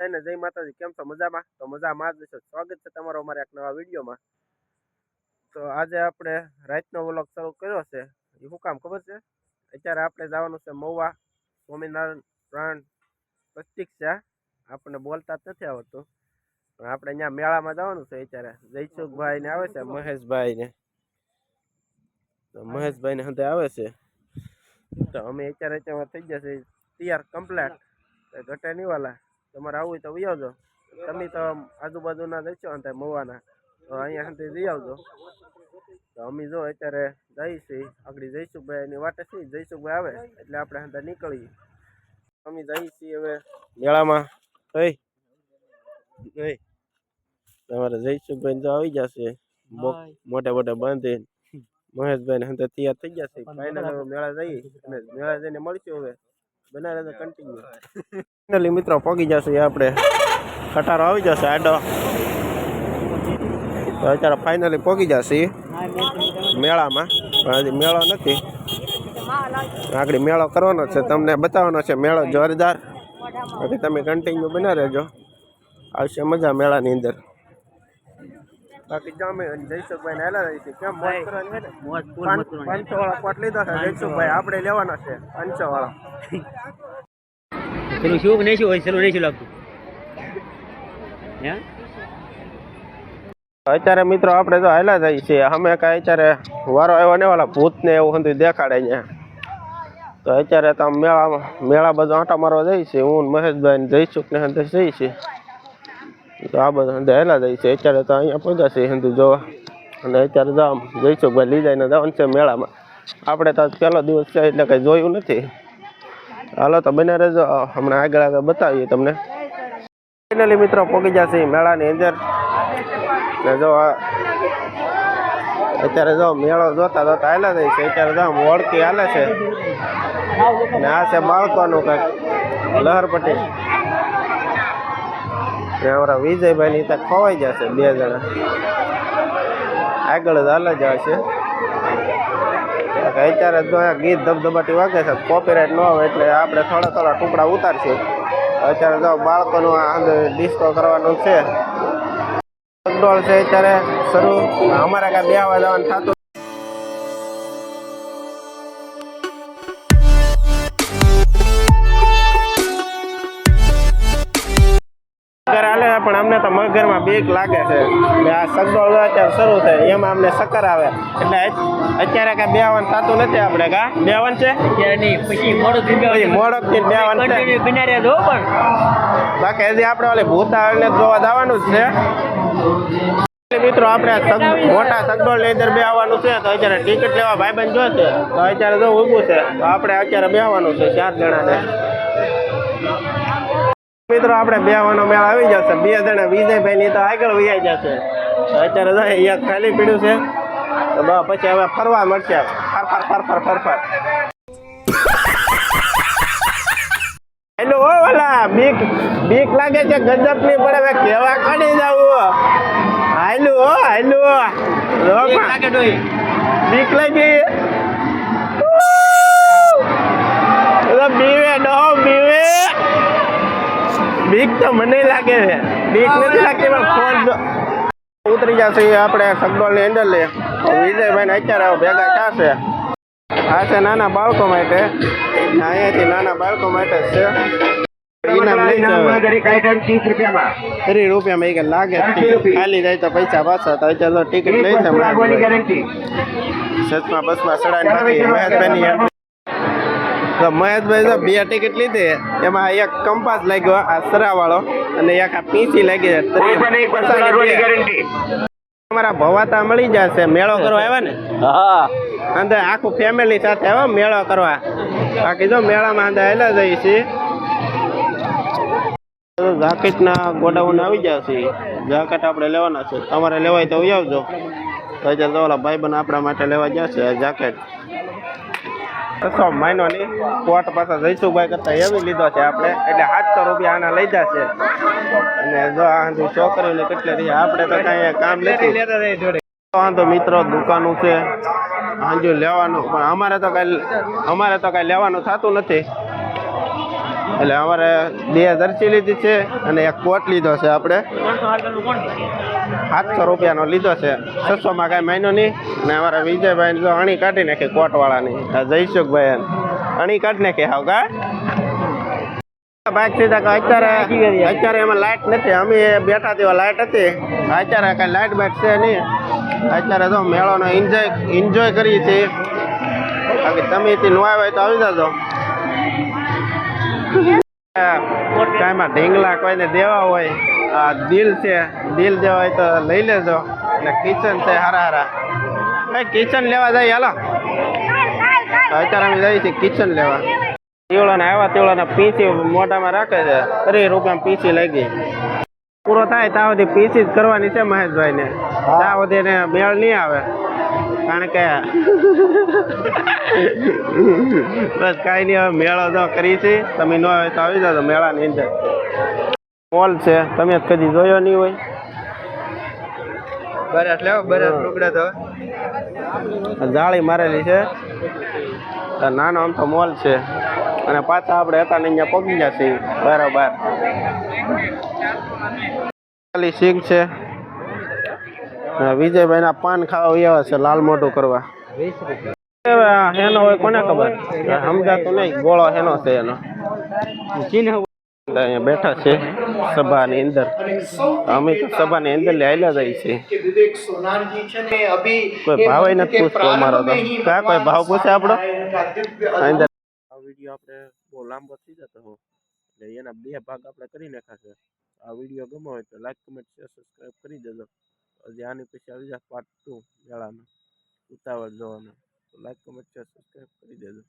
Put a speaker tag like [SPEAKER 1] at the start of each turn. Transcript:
[SPEAKER 1] બધાને જય માતાજી. કેમ છો? મજામાં? તો મજામાં જ છો. સ્વાગત છે તમારો અમારા એક નવા વિડીયોમાં. તો આજે આપણે રાતનો વ્લોગ શરૂ કર્યો છે. એ શું કામ ખબર છે? અત્યારે આપણે જવાનું છે મહુવા સ્વામિનારાયણ પ્રાણ પ્રતિક્ષા આપણને બોલતા જ નથી આવડતું. પણ આપણે અહીંયા મેળામાં જવાનું છે અત્યારે. જયસુખભાઈ ને આવે છે મહેશભાઈ ને મહેશભાઈ ને હંતે આવે છે. તો અમે અત્યારે અત્યારે થઈ છે. તૈયાર કમ્પ્લેટ. ઘટે નહીં વાલા. તમારે આવવું હોય તો વહી આવજો. તમે તો આજુબાજુના જઈશો અંતે મવાના. તો અહીંયા સુધી જઈ આવજો. તો અમે જો અત્યારે જઈશું આગળ જયસુખભાઈ એની વાટે છે જયસુખભાઈ આવે એટલે આપણે અંદર નીકળીએ. અમે જઈએ છીએ હવે મેળામાં. કઈ તમારે જયસુખભાઈ જો આવી જશે. મોટા મોટા બાંધીને. મહેશભાઈ ને અંદર તૈયાર થઈ જશે. ફાઇનલ હવે મેળા જઈએ. અને મેળા જઈને મળશું હવે. બનાવે તો કન્ટિન્યુ ફાઇનલી મિત્રો પોગી જશે આપણે. ખટારો આવી જશે આડો. તો અત્યારે ફાઇનલી પોગી જશે મેળામાં. પણ હજી મેળો નથી. આગળ મેળો કરવાનો છે. તમને બતાવવાનો છે મેળો જોરદાર. બાકી તમે કન્ટિન્યુ બના રહેજો આવશે મજા મેળાની અંદર. બાકી જામે જયસુખભાઈ ને હેલા રહી છે કેમ મોજ કરવાની હોય ને? પાંચ- પાંચસો વાળા કોટ લીધો છે જયસુખભાઈ આપણે લેવાના છે પાંચસો વાળા
[SPEAKER 2] પેલું શું નહીં શું હોય પેલું નહીં શું લાગતું?
[SPEAKER 1] અત્યારે મિત્રો આપણે તો હાલા જઈએ છીએ અમે કાંઈ અત્યારે વારો આવ્યો ને વાળા ભૂત ને એવું બધું દેખાડે અહીંયા તો અત્યારે તો મેળામાં મેળા બધો આંટા મારવા જઈએ છીએ હું મહેશભાઈ ને જયસુખ ને જઈએ છીએ. આ બધા દહેલા હેલા જઈએ છીએ અત્યારે તો અહીંયા પહોંચ્યા છીએ હિન્દુ જોવા. અને અત્યારે તો જઈશું ભાઈ લઈ જઈને જવાનું છે મેળામાં. આપણે તો પહેલો દિવસ છે, એટલે કંઈ જોયું નથી. હાલો, તો બને રહેજો. હમણાં આગળ આગળ બતાવીએ તમને. ફાઇનલી મિત્રો પહોંચી જશે મેળાની અંદર. ને જો અત્યારે જો મેળો જોતા જોતા હાલે જાય છે. અત્યારે જો વળકી હાલે છે. ને આ છે બાળકોનું કંઈક લહરપટ્ટી. અમારા વિજયભાઈ ની ત્યાં ખોવાઈ જશે બે જણા. આગળ જ હાલે છે અત્યારે જો ગીત ધબધબાટી વાગે છે કોપીરાઇટ ન આવે એટલે આપણે થોડા થોડા ટુકડા ઉતારશું. અત્યારે જો બાળકોનું આ ડિસ્કો કરવાનું છે. અત્યારે શરૂ. અમારે કાંઈ બે આવવા જવાનું થતું અમને બીક લાગે છે. ને આ સગડોળ અત્યારે શરૂ થાય. એમાં અમને ચક્કર આવે. એટલે અત્યારે કાંઈ બે આવવાનું થતું નથી આપણે કા? બે આવવાનું છે
[SPEAKER 2] પછી મોડું થઈ
[SPEAKER 1] મોડકથી બે છે. બાકી હજી આપણે ઓલી ભૂતાવળને જોવા જવાનું જ છે. મિત્રો આપણે મોટા સગડોળ અંદર બે આવવાનું છે. તો અત્યારે ટિકિટ લેવા ભાઈબંધ જોશે. તો અત્યારે જો ઊભું છે. તો આપણે અત્યારે બે આવવાનું છે ચાર જણાને. મિત્રો આપણે બે આવવાનો મેળ આવી જશે. બે જણા વિજયભાઈ ની તો આગળ વૈયા જશે. અત્યારે જો અહીંયા ખાલી પીડ્યું છે. તો બસ પછી હવે ફરવા મળશે. ફર ફર ફર ફર ફર ફર. હેલો ઓ ઓલા બીક બીક લાગે છે ગજબની પડે હવે કેવા કાઢી જાવું હાલો ઓ હાલો. બીક લાગી. બીક તો મને લાગે છે. બીક નથી લાગતી પણ ફોન ઉતરી જશે આપણે સગડોળની હેન્ડલ લે વિજયભાઈ ને અત્યારે ભેગા થશે. આ છે નાના બાળકો માટે. અહીંયાથી નાના બાળકો માટે છે. ઇનામ ત્રીસ રૂપિયામાં. લાગે ખાલી જાય તો પૈસા પાછા તો અત્યારે ટિકિટ લઈ છે. સચમાં બસમાં ચડાઈને બાકી મહેશભાઈની hand. તો મહેશભાઈ તો બે ટિકિટ લીધી એમાં એક કંપાસ લાગ્યો આ સરાવાળો અને એક આ પીસી લાગી. અમારા ભવાતા મળી જશે મેળો કરવા આવ્યા ને?
[SPEAKER 2] હા.
[SPEAKER 1] અંદર આખું ફેમિલી સાથે આવ્યો મેળો કરવા. બાકી જો મેળામાં અંદર હેલા જઈએ છીએ. જાકેટના ગોડાઉન આવી જશે. જાકેટ આપણે લેવાના છે. તમારે લેવાય તો આવજો. તો ઓલા ભાઈ બન આપણા માટે લેવા જશે આ જાકેટ. બસો મહિનો ની કોટ પાછા જયસુભાઈ કરતા એવી લીધો છે આપણે. એટલે સાતસો રૂપિયા આના લઈ છે. અને જો આ છોકરીઓને કેટલી રહી આપણે તો કાંઈ કામ નથી. વાંધો મિત્રો દુકાનું છે. હાંજુ લેવાનું પણ અમારે તો કઈ અમારે તો કઈ લેવાનું થતું નથી. એટલે અમારે બે જર્સી લીધી છે અને એક કોટ લીધો છે આપણે. સાતસો રૂપિયાનો લીધો છે. છસોમાં કાંઈ મહિનો નહીં. ને અમારા વિજયભાઈ જો અણી કાઢી નાખી કોટવાળાની. જયસુખભાઈ અણી કાઢી નાખી હાવ કા? બાઇક સીધા અત્યારે અત્યારે એમાં લાઇટ નથી. અમે બેઠા તેવા લાઇટ હતી. અત્યારે કાંઈ લાઇટ બાઇટ છે નહીં. અત્યારે તો મેળોનો એન્જોય એન્જોય કરીએ છીએ. બાકી તમે ત્યાં ન આવ્યા તો આવી જજો. કાંઈમાં ઢીંગલા કોઈને દેવા હોય દિલ છે, દિલ દેવા હોય તો લઈ લેજો. અને કિચન છે, હારા હારા. કઈ કિચન લેવા જાય, હાલો. અત્યારે અમે જઈએ છીએ કિચન લેવા. તીવડાને આવ્યા, તીવડાને પીસી મોઢામાં રાખે છે. ત્રીસ રૂપિયામાં પીસી લઈ ગઈ પૂરો થાય ત્યાં સુધી પીસી જ કરવાની છે મહેશભાઈને. ત્યાં સુધી એને મેળ નહીં આવે. કારણ કે બસ કાંઈ નહીં હવે મેળો જો કરી છે. તમે ન હોય તો આવી જાઓ મેળાની અંદર. મોલ છે. તમે કદી જોયો નહીં હોય.
[SPEAKER 2] બરાબર લેવો ટુકડા તો.
[SPEAKER 1] જાળી મારેલી છે. નાનો આમ તો મોલ છે. અને પાછા આપણે હતા ને અહીંયા પગી ગયા છીએ. બરાબર. ખાલી સિંગ છે. વિજયભાઈ ના પાન ખાવા આવ્યા છે લાલ મોઢું કરવા. હેનો હોય ગોળો હેનો છે એનો. અહીંયા બેઠા છે સભાની અંદર. અમે તો સભાની અંદર લેલા જઈએ છીએ. કોઈ ભાવ નથી પૂછતો અમારો તો. કા કોઈ ભાવ પૂછે આપણો? અંદર વીડિયો આપણે બહુ લાંબો થઈ જતો હો એટલે એના બે ભાગ આપણે કરી નાખાશે. આ વીડિયો ગમો હોય તો લાઈક કમેન્ટ શેર સબસ્ક્રાઈબ કરી દેજો. હજી આની પછી આવી જાય પાર્ટ ટુ મેળાનો ઉતાવળ જોવાનો. તો લાઈક કમેન્ટ શેર સબસ્ક્રાઈબ કરી દેજો.